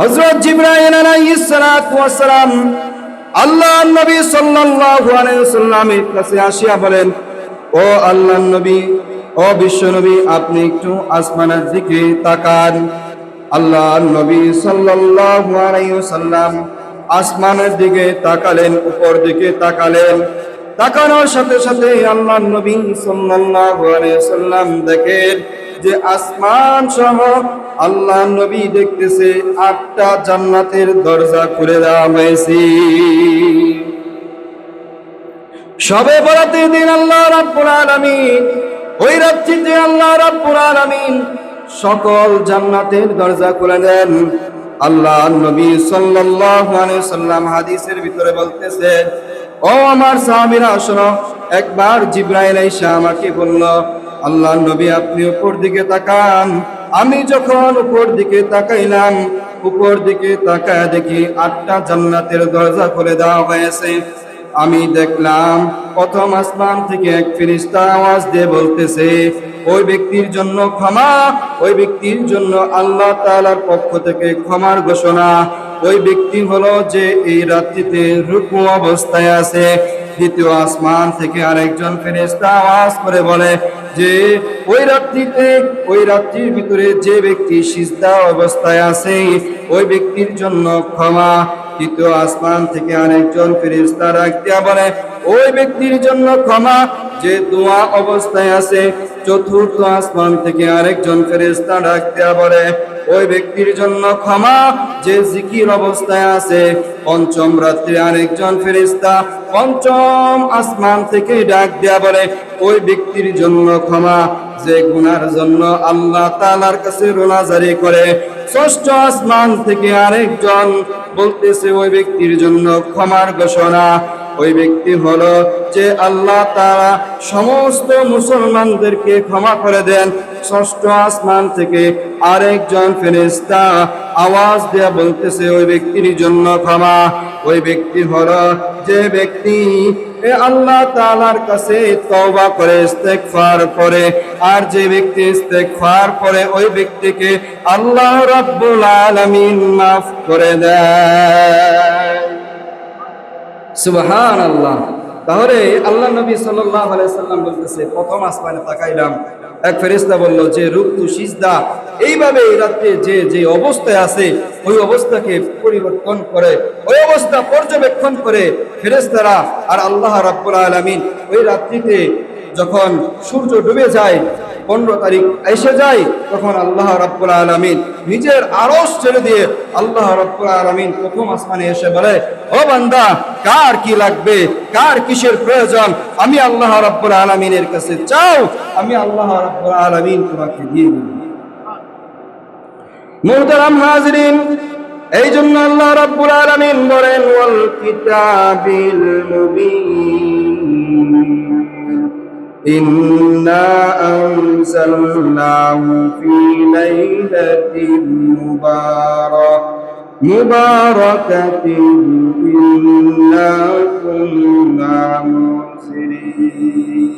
হযরত জিবরাইল আলাইহিস সালাতু ওয়াস সালাম আল্লাহ নবী সাল্লাল্লাহু আলাইহি ওয়াসাল্লামের কাছে আসিয়া বলেন, ও আল্লাহর নবী, ও বিশ্ব নবী, আপনি একটু আসমানের দিকে তাকান। আল্লাহ নবী সাল্লাল্লাহু আলাইহি ওয়াসাল্লাম আসমানের দিকে তাকালেন, উপর দিকে তাকালেন। তাকানোর সাথে সাথে আল্লাহ নবী সাল্লাল্লাহু আলাইহি ওয়াসাল্লাম দেখেন যে আসমান সহ আল্লাহ নবী দেখতেছে আটটা জান্নাতের দরজা খুলে দেওয়া হয়েছে। সবে বরাতের দিন আল্লাহ রাব্বুল আলামিন, ওই রাত্রিতে আল্লাহ রাব্বুল আলামিন সকল জান্নাতের দরজা খুলে দেন। আল্লাহ নবী সাল্লাল্লাহু আলাইহি সাল্লাম হাদিসের ভিতরে বলতেছেন ও আমার সাহাবীরা, শোনো, একবার জিব্রাইল আইসা আমাকে বলল আল্লাহ নবী আপনি উপর দিকে তাকান। আমি যখন উপর দিকে তাকাইলাম, উপর দিকে তাকায় দেখি আটটা জান্নাতের দরজা খুলে দেওয়া হয়েছে। আমি দেখলাম, প্রথম আসমান থেকে এক ফিরিস্তা আওয়াজ দিয়ে বলতেছে, ওই ব্যক্তির জন্য ক্ষমা, ওই ব্যক্তির জন্য আল্লাহ তালার পক্ষ থেকে ক্ষমার ঘোষণা। ওই ব্যক্তি হলো যে এই রাত্রিতে রুকু অবস্থায় আছে। দ্বিতীয় আসমান থেকে আরেকজন ফেরেশতা আওয়াজ করে বলে যে ওই রাত্রিতে, ওই রাত্রির ভিতরে যে ব্যক্তি সিজদা অবস্থায় আছে, ওই ব্যক্তির জন্য ক্ষমা তৃতীয় আসমান থেকে আরেকজন ফেরিস্তা রাখতে বলে, ওই ব্যক্তির জন্য ক্ষমা, যে দোয়া অবস্থায় আছে। চতুর্থ আসমান থেকে আরেকজন ফেরিস্তা ডাক রাখতে বলে ওই ব্যক্তির জন্য ক্ষমা, যে জিকির অবস্থায় আছে। পঞ্চম রাত্রে আরেকজন ফেরেশতা পঞ্চম আসমান থেকে ডাক দেয়া বলে, ওই ব্যক্তির জন্য ক্ষমা, যে গুনার জন্য আল্লাহ তাআলার কাছে রোনাজারি করে। ষষ্ঠ আসমান থেকে আরেকজন বলতেছে, ওই ব্যক্তির জন্য ক্ষমার ঘোষণা। ওই ব্যক্তি হলো যে আল্লাহ তারা সমস্ত মুসলমানদেরকে ক্ষমা করে দেন। ষষ্ঠ আসমান থেকে আরেকজন ফেরেশতা আওয়াজ দেয়া বলতেছে, ওই ব্যক্তির জন্য ক্ষমা। ওই ব্যক্তি হলো যে ব্যক্তি আল্লাহ তাআলার কাছে তওবা করে, ইস্তেগফার করে। আর যে ব্যক্তি ইস্তেগফার করে, ওই ব্যক্তিকে আল্লাহ রাব্বুল আলামিন মাফ করে দেয় সুবহান আল্লাহ তাহলে আল্লাহ নবী আলাইহি সাল্লাম বলতেছে, প্রথম আসমানে তাকাইলাম, এক ফেরেশতা বলল, যে রুকু সিজদা, এইভাবে এই রাত্রে যে যে অবস্থায় আছে, ওই অবস্থাকে পরিবর্তন করে, ওই অবস্থা পর্যবেক্ষণ করে ফেরেশতারা আর আল্লাহ রাব্বুল আলামিন ওই রাত্রিতে যখন সূর্য ডুবে যায় পনেরো তারিখ এসে যায়, তখন আল্লাহ রাব্বুল আলামিন নিজের আরশ ছেড়ে দিয়ে আল্লাহ রাব্বুল আলামিন প্রথম আসমানে এসে বলে, ও বান্দা, কার কি লাগবে? কার কিসের প্রয়োজন? আমি আল্লাহ রাব্বুল আলামিনের কাছে চাও, আমি আল্লাহ রাব্বুল আলামিন তোমাকে দিয়ে দেব। মুহতারাম হাজরিন এই জন্য আল্লাহ রাব্বুল আলামিন বলেন, ওয়াল কিতাবিল মুবিন। إنا أنزلناه في ليلة مبارك مباركة إنا كنا منذرين